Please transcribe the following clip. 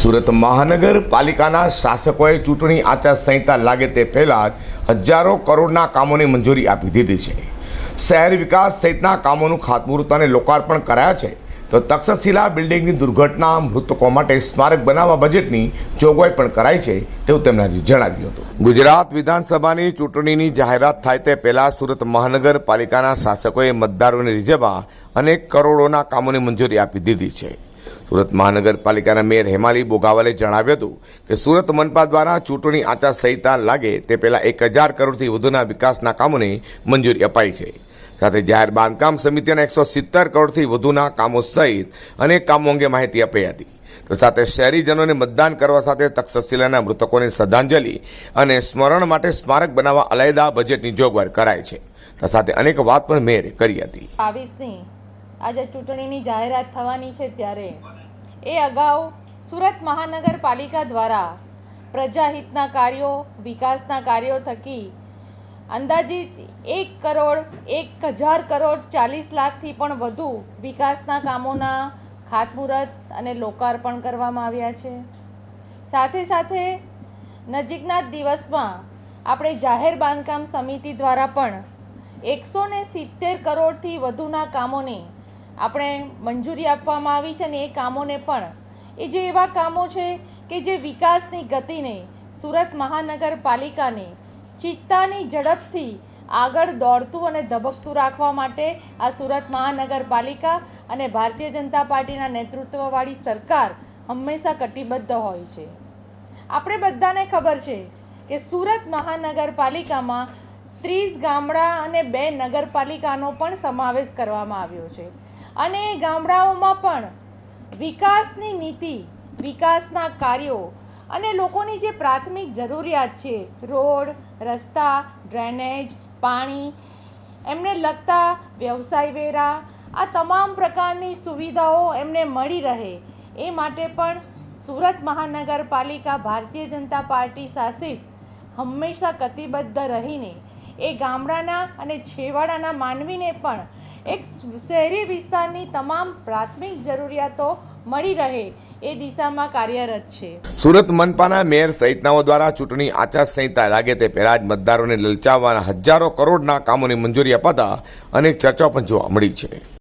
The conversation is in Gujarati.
સુરત મહાનગરપાલિકાના શાસકોએ ચૂંટણી આચારસંહિતા લાગે તે પહેલાં જ હજારો કરોડના કામોની મંજૂરી આપી દીધી છે. શહેર વિકાસ સહિતના કામોનું ખાતમુહૂર્ત અને લોકાર્પણ કરાયા છે. તો તક્ષશિલા બિલ્ડિંગની દુર્ઘટના મૃતકો માટે સ્મારક બનાવવા બજેટની જોગવાઈ પણ કરાઈ છે તેવું તેમણે જણાવ્યું હતું. ગુજરાત વિધાનસભાની ચૂંટણીની જાહેરાત થાય તે પહેલાં સુરત મહાનગરપાલિકાના શાસકોએ મતદારોને રીઝવવા અનેક કરોડોના કામોની મંજૂરી આપી દીધી છે. સુરત મહાનગરપાલિકાના મેયર હેમાલી બોગાવાલે જણાવ્યું હતું કે સુરત મનપા દ્વારા ચૂંટણી આચારસંહિતા લાગે તે પહેલા એક હજાર કરોડથી વધુના વિકાસના કામોને મંજૂરી અપાઈ છે. સાથે જાહેર બાંધકામ સમિતિના એકસો સિત્તેર કરોડથી વધુના કામો સહિત અનેક કામો અંગે માહિતી અપાઈ હતી. તો સાથે શહેરીજનોને મતદાન કરવા સાથે તક્ષશિલાના મૃતકોને શ્રદ્ધાંજલિ અને સ્મરણ માટે સ્મારક બનાવવા અલાયદા બજેટની જોગવાઈ કરાઈ છે. સાથે અનેક વાત પણ મેયરે કરી હતી. આજે ચૂંટણીની જાહેરાત થવાની છે ત્યારે. એ અગાઉ સુરત મહાનગરપાલિકા દ્વારા પ્રજાહિતના કાર્યો, વિકાસના કાર્યો થકી અંદાજિત એક કરોડ, એક હજાર કરોડ ચાલીસ લાખથી પણ વધુ વિકાસના કામોના ખાતમુહૂર્ત અને લોકાર્પણ કરવામાં આવ્યા છે. સાથે સાથે નજીકના જ દિવસમાં આપણે જાહેર બાંધકામ સમિતિ દ્વારા પણ એકસો ને સિત્તેર કરોડથી વધુના કામોને આપણે મંજૂરી આપવામાં આવી છે અને એ કામોને પણ, એ જે એવા કામો છે કે જે વિકાસની ગતિને, સુરત મહાનગરપાલિકાને ચિત્તાની ઝડપથી આગળ દોડતું અને ધબકતું રાખવા માટે આ સુરત મહાનગરપાલિકા અને ભારતીય જનતા પાર્ટીના નેતૃત્વવાળી સરકાર હંમેશા કટિબદ્ધ હોય છે. આપણે બધાને ખબર છે કે સુરત મહાનગરપાલિકામાં ત્રીસ ગામડા અને બે નગરપાલિકાનો પણ સમાવેશ કરવામાં આવ્યો છે. અને એ ગામડાઓમાં પણ વિકાસની નીતિ, વિકાસના કાર્યો અને લોકોની જે પ્રાથમિક જરૂરિયાત છે, રોડ, રસ્તા, ડ્રેનેજ, પાણી, એમને લગતા વ્યવસાય વેરા, આ તમામ પ્રકારની સુવિધાઓ એમને મળી રહે એ માટે પણ સુરત મહાનગરપાલિકા ભારતીય જનતા પાર્ટી શાસિત હંમેશા કટિબદ્ધ રહીને એ ગામડાના અને છેવાડાના માનવીને પણ એક શહેરી વિસ્તારની તમામ પ્રાથમિક જરૂરિયાતો મળી રહે એ દિશામાં કાર્યરત છે. સુરત મનપાના મેયર સહિતનાઓ દ્વારા ચૂંટણી આચારસંહિતા લાગે તે પહેલા જ મતદારોને લલચાવવાના હજારો કરોડના કામોની મંજૂરી અપાતા અનેક ચર્ચાઓ પણ જોવા મળી છે.